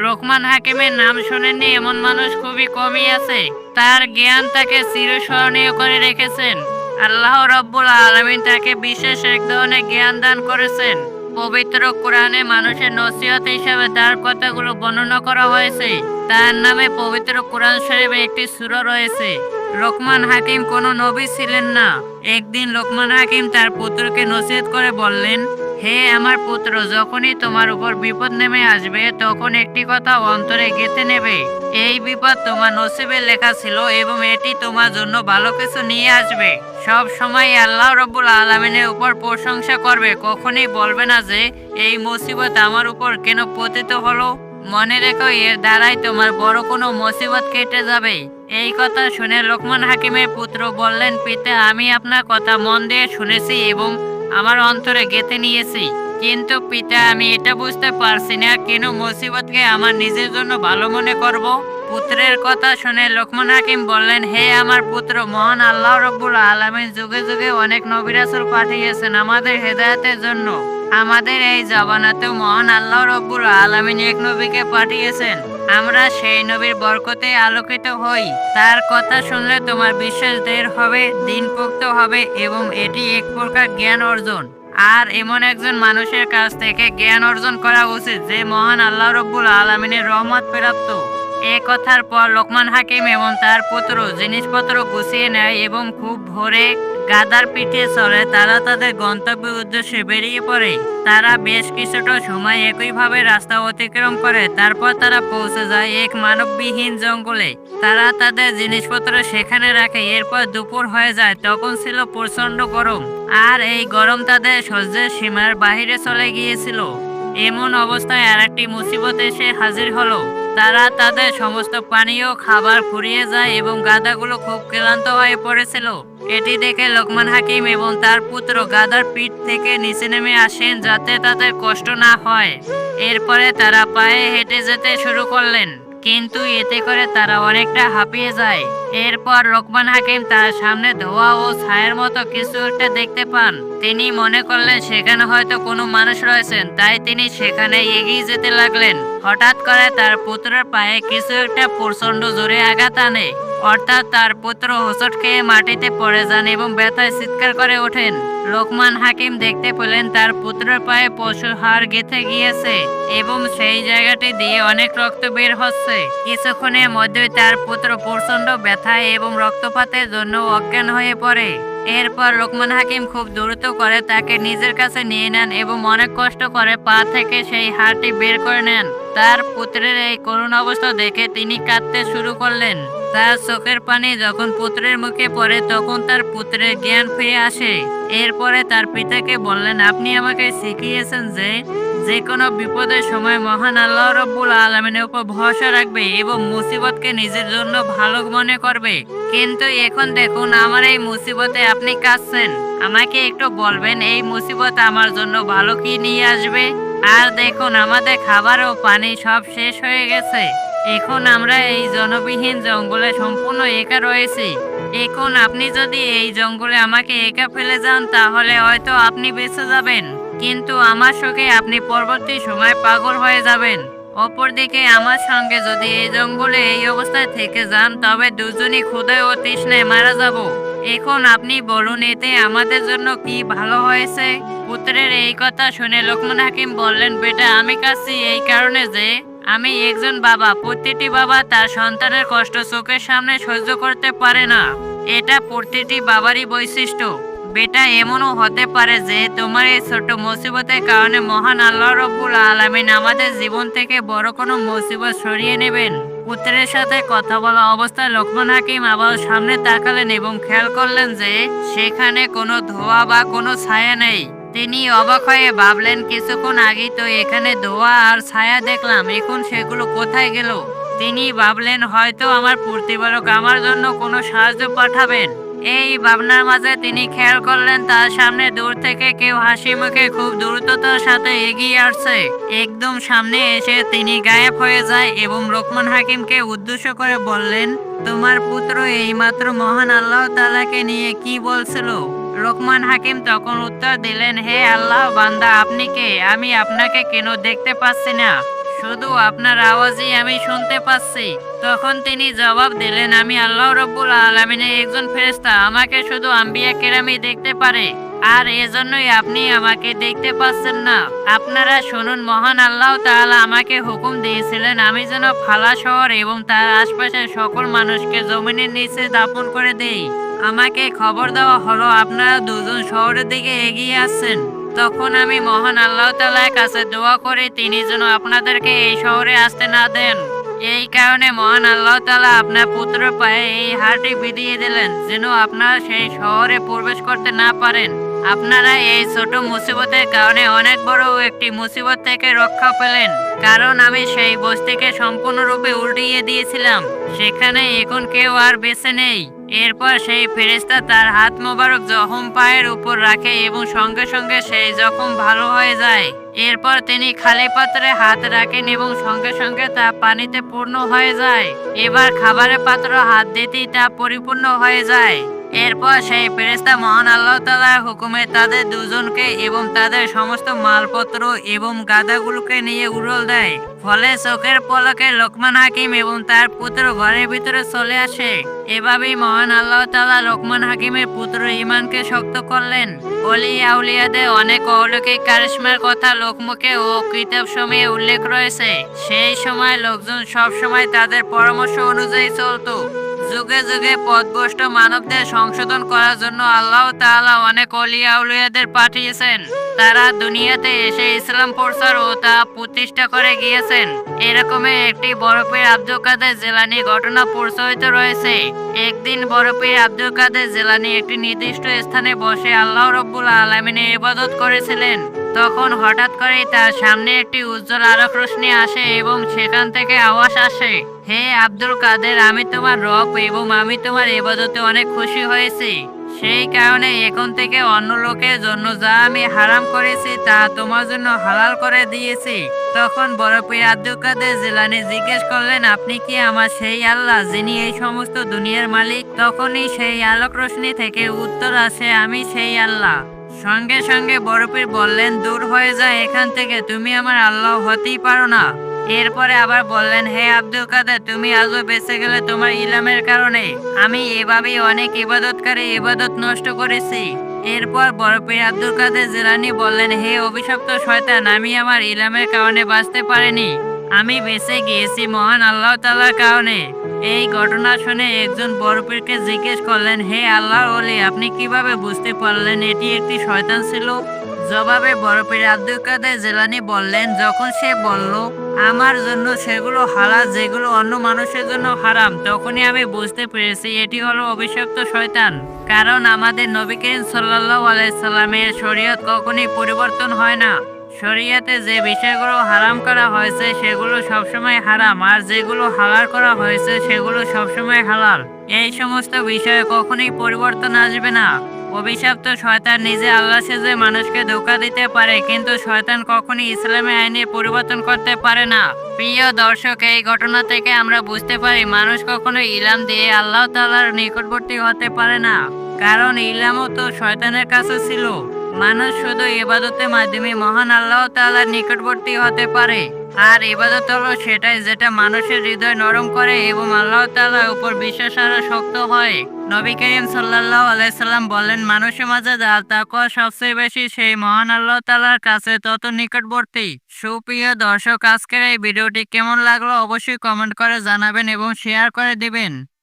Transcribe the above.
লোকমান হাকিমের নাম শোনেননি, এমন মানুষ খুবই কমই আছে। তার জ্ঞান তাকে চিরস্মরণীয় করে রেখেছেন। আল্লাহ রব্বুল আলমিন তাকে বিশেষ এক ধরনের জ্ঞান দান করেছেন। পবিত্র কোরআনে মানুষের নসিহত হিসাবে তার কথাগুলো বর্ণনা করা হয়েছে। তার নামে পবিত্র কোরআন শরীফে একটি সুর রয়েছে। লোকমান হাকিম কোনো নবী ছিলেন না। একদিন লোকমান হাকিম তার পুত্রকে নসিহত করে বললেন হে আমার পুত্র, যখনই তোমার উপর বিপদ নেমে আসবে, তখন একটি কথা অন্তরে গেঁথে নেবে। এই বিপদ তোমার নসিবে লেখা ছিল এবং এটি তোমার জন্য ভালো কিছু নিয়ে আসবে। সব সময় আল্লাহ রব্বুল আলমিনের উপর প্রশংসা করবে। কখনই বলবে না যে, এই মুসিবত আমার উপর কেন পতিত হলো? মনে রেখো, এর দ্বারাই তোমার বড় কোনো মুসিবত কেটে যাবে। এই কথা শুনে লোকমান হাকিমের পুত্র বললেন, পিতা, আমি আপনার কথা মন দিয়ে শুনেছি এবং আমার অন্তরে গেঁথে নিয়েছি। কিন্তু পিতা, আমি এটা বুঝতে পারছি না কেন মুসিবতকে আমার নিজের জন্য ভালো মনে করব? পুত্রের কথা শুনে লোকমান হাকিম বললেন, হে আমার পুত্র, মহান আল্লাহ রব্বুল আলমিন যুগে যুগে অনেক নবিরাসুল পাঠিয়েছেন আমাদের হেদায়েতের জন্য। আমাদের এই জবানাতেও মহান আল্লাহ রব্বুল আলমিন এক নবীকে পাঠিয়েছেন। আমরা সেই নবীর বরকতে আলোকিত হই। তার কথা শুনলে তোমার বিশ্বাস দের হবে দিন পোক্ত হবে এবং এটি এক প্রকার জ্ঞান অর্জন। আর এমন একজন মানুষের কাছ থেকে জ্ঞান অর্জন করা উচিত যে মহান আল্লাহ রব্বুল আলমিনের রহমত প্রাপ্ত। এ কথার পর লোকমান হাকিম এবং তার পুত্র জিনিসপত্র গুছিয়ে নেয় এবং খুব ভোরে গাদার পিঠে চড়ে তারা তাদের গন্তব্যের উদ্দেশ্যে বেরিয়ে পড়ে। তারা বেশ কিছুটা সময় একইভাবে রাস্তা অতিক্রম করে, তারপর তারা পৌঁছে যায় এক মানববিহীন জঙ্গলে। তারা তাদের জিনিসপত্র সেখানে রাখে, এরপর দুপুর হয়ে যায়, তখন ছিল প্রচণ্ড গরম। আর এই গরম তাদের সহ্যের সীমার বাহিরে চলে গিয়েছিল। এমন অবস্থায় আরেকটি মুসিবত এসে হাজির হলো। তারা তাদের সমস্ত পানীয়, খাবার ফুরিয়ে যায় এবং গাদাগুলো খুব ক্লান্ত হয়ে পড়েছিল। এটি দেখে লোকমান হাকিম এবং তার পুত্র গাদার পিঠ থেকে নিচে নেমে আসেন যাতে তাদের কষ্ট না হয়। এরপরে তারা পায়ে হেঁটে যেতে শুরু করলেন। কিন্তু এতে করে তারা অনেকটা হাঁপিয়ে যায়। এরপর রকমান হাকিম তার সামনে ধোয়া ও ছায়ের মতো কিছু একটা দেখতে পান। তিনি মনে করলেন সেখানে হয়তো কোনো মানুষ রয়েছেন, তাই তিনি সেখানে এগিয়ে যেতে লাগলেন। হঠাৎ করে তার পুত্রের পায়ে কিছু একটা প্রচণ্ড জোরে আঘাত আনে। অর্থাৎ তার পুত্র হোঁচট খেয়ে মাটিতে পড়ে যান এবং ব্যথায় চিৎকার করে ওঠেন। লোকমান হাকিম দেখতে পেলেন তার পুত্রের পায়ে পশুর হাড় গেঁথে গিয়েছে এবং সেই জায়গাটি দিয়ে অনেক রক্ত বের হচ্ছে। কিছুক্ষণের মধ্যেই তার পুত্র প্রচণ্ড ব্যথায় এবং রক্তপাতের জন্য অজ্ঞান হয়ে পড়ে। এরপর লোকমান হাকিম খুব দ্রুত করে তাকে নিজের কাছে নিয়ে নেন এবং অনেক কষ্ট করে পা থেকে সেই হাড়টি বের করে নেন। তার পুত্রের এই করুণ অবস্থা দেখে তিনি কাঁদতে শুরু করলেন। তার চোখের পানি যখন পুত্রের মুখে পড়ে, তখন তার পুত্রের জ্ঞান ফিরে আসে। এরপরে তার পিতাকে বললেন, আপনি আমাকে শিখিয়েছেন যে যে কোনো বিপদের সময় মহান আল্লাহ রব্বুল আলমিনের উপর ভরসা রাখবে এবং মুসিবতকে নিজের জন্য ভালো মনে করবে। কিন্তু এখন দেখুন, আমার এই মুসিবতে আপনি কাঁদছেন। আমাকে একটু বলবেন, এই মুসিবত আমার জন্য ভালো কি নিয়ে আসবে? আর দেখুন, আমাদের খাবার ও পানি সব শেষ হয়ে গেছে। এখন আমরা এই জনবিহীন জঙ্গলে সম্পূর্ণ একা রয়েছি। এখন আপনি যদি এই জঙ্গলে আমাকে একা ফেলে যান, তাহলে হয়তো আপনি বেঁচে যাবেন। কিন্তু আমার শোকে আপনি পরবর্তী সময় পাগল হয়ে যাবেন। অপরদিকে আমার সঙ্গে যদি এই জঙ্গলে এই অবস্থায় থেকে যান, তবে দুজনই ক্ষুধায় ও তৃষ্ণায় মারা যাব। এখন আপনি বলুন, এতে আমাদের জন্য কি ভালো হয়েছে? পুত্রের এই কথা শুনে লোকমান হাকিম বললেন, বেটা, আমি কাছি এই কারণে যে আমি একজন বাবা, প্রতিটি বাবা তার সন্তানের কষ্ট চোখের সামনে সহ্য করতে পারে না। এটা প্রতিটি বাবারই বৈশিষ্ট্য। বেটা, এমনও হতে পারে যে তোমার এই ছোট মুসিবতের কারণে মহান আল্লাহ রব্বুল আলমিন আমাদের জীবন থেকে বড় কোনো মুসিবত সরিয়ে নেবেন। পুত্রের সাথে কথা বলা অবস্থায় লক্ষ্মণ হাকিম আবার সামনে তাকালেন এবং খেয়াল করলেন যে সেখানে কোনো ধোয়া বা কোনো ছায়া নেই। তিনি অবাক হয়ে ভাবলেন, কিছুক্ষণ আগেই তো এখানে ধোয়া আর ছায়া দেখলাম, এখন সেগুলো কোথায় গেল? তিনি ভাবলেন, হয়তো আমার প্রতিপালক আমার জন্য কোনো সাহায্য পাঠাবেন। এই ভাবনার মাঝে তিনি খেয়াল করলেন, তার সামনে দূর থেকে কেউ হাসি মুখে খুব দ্রুততার সাথে এগিয়ে আসছে। একদম সামনে এসে তিনি গায়েব হয়ে যায় এবং লোকমান হাকিমকে উদ্দেশ্য করে বললেন, তোমার পুত্র এইমাত্র মহান আল্লাহ তালাকে নিয়ে কি বলছিল? লোকমান হাকিম তখন উত্তর দিলেন, হে আল্লাহ, বান্দা, আপনি কে? আমি আপনাকে কেন দেখতে পাচ্ছি না? শুধু আপনার আওয়াজই আমি শুনতে পাচ্ছি। তখন তিনি জবাব দিলেন, আমি আল্লাহ রব্বুল আলমিনের একজন ফেরেস্তা আমাকে শুধু আম্বিয়া কেরামি দেখতে পারে, আর এজন্যই আপনি আমাকে দেখতে পাচ্ছেন না। আপনারা শুনুন, মহান আল্লাহ তাআলা আমাকে হুকুম দিয়েছিলেন, আমি যেন ফালা শহর এবং তার আশপাশের সকল মানুষকে জমিনের নিচে দাপন করে দেই। আমাকে খবর দেওয়া হলো, আপনারা দুজন শহরের দিকে এগিয়ে আসছেন। তখন আমি মহান আল্লাহ তাআলার কাছে দোয়া করে, তিনি যেন আপনাদেরকে এই শহরে আসতে না দেন। এই কারণে মহান আল্লাহ তালা আপনার পুত্র পায়ে এই হারটি বিধিয়ে দিলেন, যেন আপনারা সেই শহরে প্রবেশ করতে না পারেন। আপনারা এই ছোট মুসিবতের কারণে অনেক বড় একটি মুসিবত থেকে রক্ষা পেলেন, কারণ আমি সেই বস্তিকে সম্পূর্ণরূপে উল্টিয়ে দিয়েছিলাম। সেখানে এখন কেউ আর বেঁচে নেই। এরপর সেই ফেরেস্তা তার হাত মোবারক জখম পায়ের উপর রাখে এবং সঙ্গে সঙ্গে সেই জখম ভালো হয়ে যায়। এরপর তিনি খালি পাত্রে হাত রাখেন এবং সঙ্গে সঙ্গে তা পানিতে পূর্ণ হয়ে যায়। এবার খাবারের পাত্র হাত দিতেই তা পরিপূর্ণ হয়ে যায়। এরপর সেই ফেরেশতা মহান আল্লাহ তাআলার হুকুমে তাদের দুজনকে এবং তাদের সমস্ত মালপত্র এবং গাদাগুলোকে নিয়ে উড়ল দেয়। ফলে চোখের পলকে লোকমান হাকিম এবং তার পুত্র ঘরের ভিতরে চলে আসে। এভাবেই মহান আল্লাহ তাআলা লোকমান হাকিমের পুত্র ইমানকে শক্ত করলেন। অলি আউলিয়াদের অনেক অলৌকিক কারিশমার কথা লোকমুখে ও কিতাব সময়ে উল্লেখ রয়েছে। সেই সময় লোকজন সব সময় তাদের পরামর্শ অনুযায়ী চলতো। যুগে যুগে পথভ্রষ্ট মানবদের সংশোধন করার জন্য আল্লাহ তাআলা অনেক অলিয়া উলিয়াদের পাঠিয়েছেন। তারা দুনিয়াতে এসে ইসলাম প্রচার ও তা প্রতিষ্ঠা করে গিয়েছেন। এরকমই একটি বরফের আব্দুল কাদের জেলানি ঘটনা প্রচলিত রয়েছে। একদিন বরফের আব্দুল কাদের জেলানি একটি নির্দিষ্ট স্থানে বসে আল্লাহ রব্বুল আলমিনের ইবাদত করেছিলেন। তখন হঠাৎ করেই তার সামনে একটি উজ্জ্বল আলোক রশ্মি আসে এবং সেখান থেকে আওয়াজ আসে। হে আব্দুল কাদের, আমি তোমার রব এবং আমি তোমার ইবাদতে অনেক খুশি হয়েছি। সেই কারণে এখন থেকে অন্য লোকের জন্য যা আমি হারাম করেছি, তা তোমার জন্য হালাল করে দিয়েছি। তখন বড় আব্দুল কাদের জেলানি জিজ্ঞেস করলেন, আপনি কি আমার সেই আল্লাহ যিনি এই সমস্ত দুনিয়ার মালিক? তখনই সেই আলোক রশ্মি থেকে উত্তর আসে, আমি সেই আল্লাহ। সঙ্গে সঙ্গে বরফির বললেন, দূর হয়ে যায় এখান থেকে তুমি আমার আল্লাহ হতেই পারো না। এরপরে আবার বললেন, হে আব্দুল কাদের, তুমি আজও বেঁচে গেলে তোমার ইলামের কারণে। আমি এভাবেই অনেক ইবাদতকারী ইবাদত নষ্ট করেছি। এরপর বরফির আব্দুল কাদের জেলানি বললেন, হে অভিশপ্ত শয়তান, আমি আমার ইলামের কারণে বাঁচতে পারিনি। আমি বেঁচে গিয়েছি মহান আল্লাহ তালার কারণে। এই ঘটনা শুনে একজন বরফিরকে জিজ্ঞেস করলেন, হে আল্লাহ ওলি, আপনি কীভাবে বুঝতে পারলেন এটি একটি শয়তান ছিল? জবাবে বরফির আব্দুল কাদের জেলানি বললেন, যখন সে বলল আমার জন্য সেগুলো হালাল, যেগুলো অন্য মানুষের জন্য হারাম। তখনই আমি বুঝতে পেরেছি, এটি হলো অভিশপ্ত শয়তান। কারণ আমাদের নবী করিম সাল্লাহ আলাইসাল্লামের শরীয়ত কখনই পরিবর্তন হয় না। শরীয়তে যে বিষয়গুলো হারাম করা হয়েছে, সেগুলো সবসময় হারাম, আর যেগুলো হালাল করা হয়েছে, সেগুলো সবসময় হালাল। এই সমস্ত বিষয়ে কখনোই পরিবর্তন আসবে না। অভিশপ্ত শয়তান নিজে আল্লাহ সেজে মানুষকে ধোকা দিতে পারে, কিন্তু শয়তান কখনই ইসলামের আইনে পরিবর্তন করতে পারে না। প্রিয় দর্শক, এই ঘটনা থেকে আমরা বুঝতে পারি, মানুষ কখনো ইলাম দিয়ে আল্লাহ তালার নিকটবর্তী হতে পারে না। কারণ ইলামও তো শয়তানের কাছে ছিল। মানুষ শুধু ইবাদতের মাধ্যমে মহান আল্লাহ তালার নিকটবর্তী হতে পারে। আর ইবাদত হলো সেটাই, যেটা মানুষের হৃদয় নরম করে এবং আল্লাহ তালার উপর বিশ্বাস আরও শক্ত হয়। নবী করিম সাল্লাহ আলাইসাল্লাম বলেন, মানুষের মাঝে যার তাকওয়া সবচেয়ে বেশি, সেই মহান আল্লাহ তালার কাছে তত নিকটবর্তী। সুপ্রিয় দর্শক, আজকের এই ভিডিওটি কেমন লাগল অবশ্যই কমেন্ট করে জানাবেন এবং শেয়ার করে দিবেন।